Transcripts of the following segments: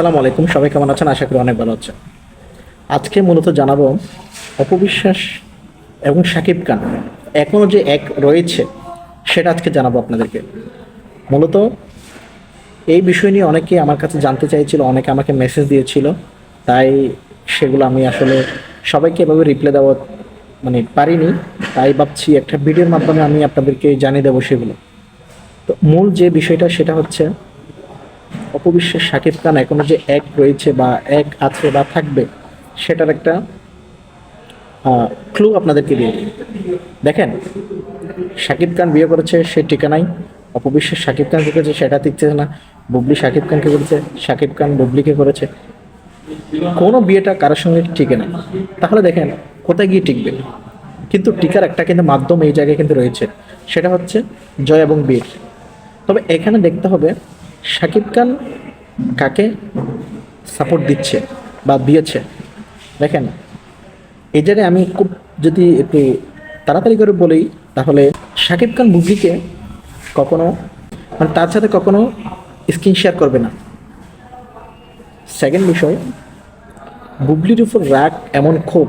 আসসালামু আলাইকুম, সবাই কেমন আছেন? আশা করি অনেক ভালো আছেন। আজকে মূলত জানাব অপবিশ্বাস এবং সাকিব খান এখনও যে এক রয়েছে, সেটা আজকে জানাব আপনাদেরকে। মূলত এই বিষয় নিয়ে অনেকে আমার কাছে জানতে চাইছিল, অনেকে আমাকে মেসেজ দিয়েছিল, তাই সেগুলো আমি আসলে সবাইকে এভাবে রিপ্লাই দেওয়া মানে পারিনি, তাই ভাবছি একটা ভিডিওর মাধ্যমে আমি আপনাদেরকে জানিয়ে দেবো সেগুলো। তো মূল যে বিষয়টা, সেটা হচ্ছে অপবিশ্বাস শাকিব খান এখনও যে এক রয়েছে বা এক আছে বা থাকবে, সেটার একটা ক্লু আপনাদেরকে দিয়ে দিই। দেখেন, শাকিব খান বিয়ে করেছে সে ঠিকানাই অপবিশ্বাস শাকিব খানকে করেছে সেটা টিকছে না, বুবলি শাকিব খানকে করেছে, শাকিব খান বুবলিকে করেছে। কোনো বিয়েটা কারোর সঙ্গে টিকে না। তাহলে দেখেন, কোথায় গিয়ে টিকবে? কিন্তু টিকার একটা কিন্তু মাধ্যম এই জায়গায় কিন্তু রয়েছে, সেটা হচ্ছে জয় এবং বীর। তবে এখানে দেখতে হবে শাকিব খান কাকে সাপোর্ট দিচ্ছে বা দিয়েছে? দেখেন, এই জায়গায় আমি খুব যদি একটু তাড়াতাড়ি করে বলি, তাহলে শাকিব খান বুবলিকে কখনো মানে তার সাথে কখনো স্ক্রিন শেয়ার করবে না। সেকেন্ড বিষয়, বুবলির উপর রাগ এমন ক্ষোভ,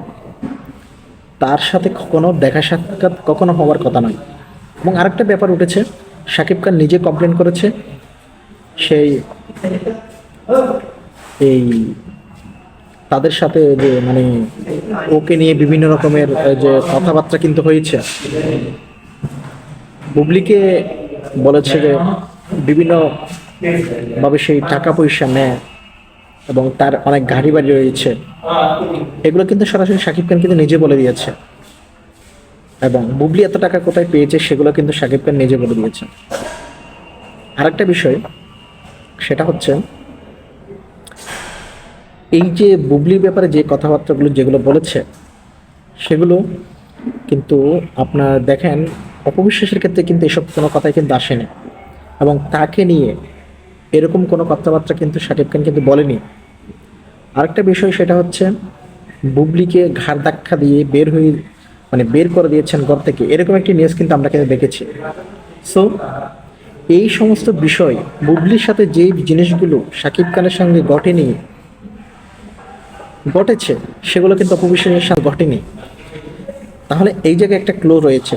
তার সাথে কখনো দেখা সাক্ষাৎ কখনো হওয়ার কথা নয়। এবং আরেকটা ব্যাপার উঠেছে, শাকিব খান নিজে কমপ্লেন করেছে সেই এই তাদের সাথে যে মানে ওকে নিয়ে বিভিন্ন রকমের যে কথাবার্তা কিন্তু হয়েছে। বুবলিকে বলেছে যে বিভিন্ন ভাবে সেই টাকা পয়সা নেয় এবং তার অনেক গাড়ি বাড়ি রয়েছে। এগুলো কিন্তু সরাসরি শাকিব খান কিন্তু নিজে বলে দিয়েছে। এবং বুবলি এত টাকা কোথায় পেয়েছে সেগুলো কিন্তু শাকিব খান নিজে বলে দিয়েছে। আরেকটা বিষয় সেটা হচ্ছে, এই যে বুবলির ব্যাপারে যে কথাবার্তাগুলো যেগুলো বলেছে, সেগুলো কিন্তু আপনার দেখেন, অপবিশ্বাসের ক্ষেত্রে কিন্তু এসব কোনো কথাই কিন্তু আসেনি। এবং তাকে নিয়ে এরকম কোনো কথাবার্তা কিন্তু শাকিব খান কিন্তু বলেনি। আরেকটা বিষয় সেটা হচ্ছে, বুবলিকে ঘাড় ধাক্কা দিয়ে বের হয়ে মানে বের করে দিয়েছেন ঘর থেকে, এরকম একটি নিউজ কিন্তু আমরা কিন্তু দেখেছি। সো এই সমস্ত বিষয় বুবলির সাথে যে জিনিসগুলো শাকিব খানের সঙ্গে ঘটেনি, ঘটেছে, সেগুলো কিন্তু অপবিশ্বাসের সাথে ঘটেনি। তাহলে এই জায়গায় একটা ক্লো রয়েছে।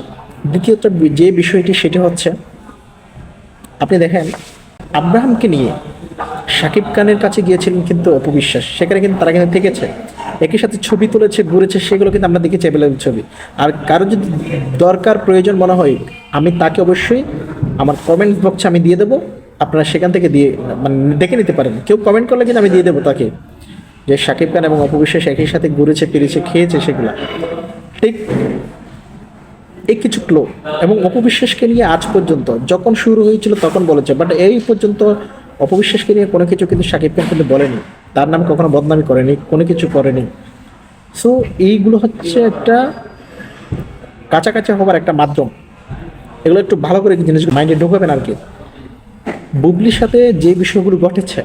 দ্বিতীয়ত যে বিষয়টি সেটি হচ্ছে, আপনি দেখেন, আব্রাহামকে নিয়ে শাকিব খানের কাছে গিয়েছিলেন কিন্তু অপবিশ্বাস। সেখানে কিন্তু তারা কিন্তু থেকেছে। একই সাথে ছবি তুলেছে, ঘুরেছে, সেগুলো কিন্তু আমরা দেখেছি অ্যাভেলেবল ছবি। আর কারও যদি দরকার, প্রয়োজন মনে হয়, আমি তাকে অবশ্যই আমার কমেন্ট বক্সে আমি দিয়ে দেবো। আপনারা সেখান থেকে দিয়ে মানে দেখে নিতে পারেন। কেউ কমেন্ট করলে কিন্তু আমি দিয়ে দেবো তাকে। যে শাকিব খান এবং অপবিশ্বাস একই সাথে ঘুরেছে, ফিরেছে, খেয়েছে সেগুলো। ঠিক এই কিছু ক্লো। এবং অপবিশ্বাসকে নিয়ে আজ পর্যন্ত, যখন শুরু হয়েছিল তখন বলেছে। বাট এই পর্যন্ত অপবিশ্বাসকে নিয়ে কোনো কিছু কিন্তু সাকিব খান কিন্তু বলেনি। তার নাম কখনো বদনামি করেনি, কোনো কিছু করেনি। সো এইগুলো হচ্ছে একটা কাছাকাছি হবার একটা মাধ্যম। এগুলো একটু ভালো করে জিনিস মাইন্ডে ঢুকাবেন আর কি। বুবলির সাথে যে বিষয়গুলো ঘটেছে,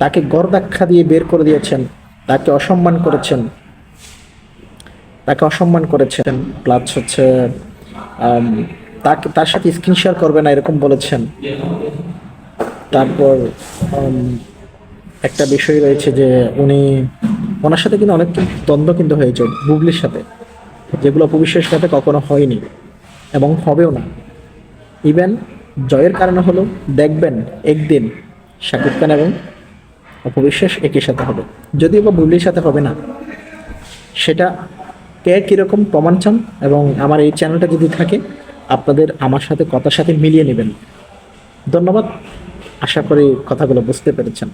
তাকে গরদাক্ষা দিয়ে বের করে দিয়েছেন, তাকে অসম্মান করেছেন, তাকে অসম্মান করেছেন প্লাস হচ্ছে তাকে, তার সাথে স্ক্রিন শেয়ার করবে না এরকম বলেছেন। তারপর একটা বিষয় রয়েছে যে উনি, ওনার সাথে কিন্তু অনেক দ্বন্দ্ব কিন্তু হয়েছে বুবলির সাথে, যেগুলো অপবিশ্বাসের সাথে কখনো হয়নি। এবং হবেও না। ইভেন, জয়ের কারণে হলো, দেখবেন একদিন শাকিব খান এবং অপবিশ্বাস একই সাথে হবে। যদিও বা বুবলির সাথে হবে না। সেটা কে কীরকম প্রমাণ চান এবং আমার এই চ্যানেলটা যদি থাকে, আপনাদের আমার সাথে কথার সাথে মিলিয়ে নেবেন। ধন্যবাদ। আশা করি কথাগুলো বুঝতে পেরেছেন।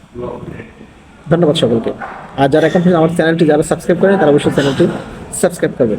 ধন্যবাদ সকলকে। আর যারা এখন আমার চ্যানেলটি যারা সাবস্ক্রাইব করেন, তারা অবশ্যই চ্যানেলটি সাবস্ক্রাইব করবেন।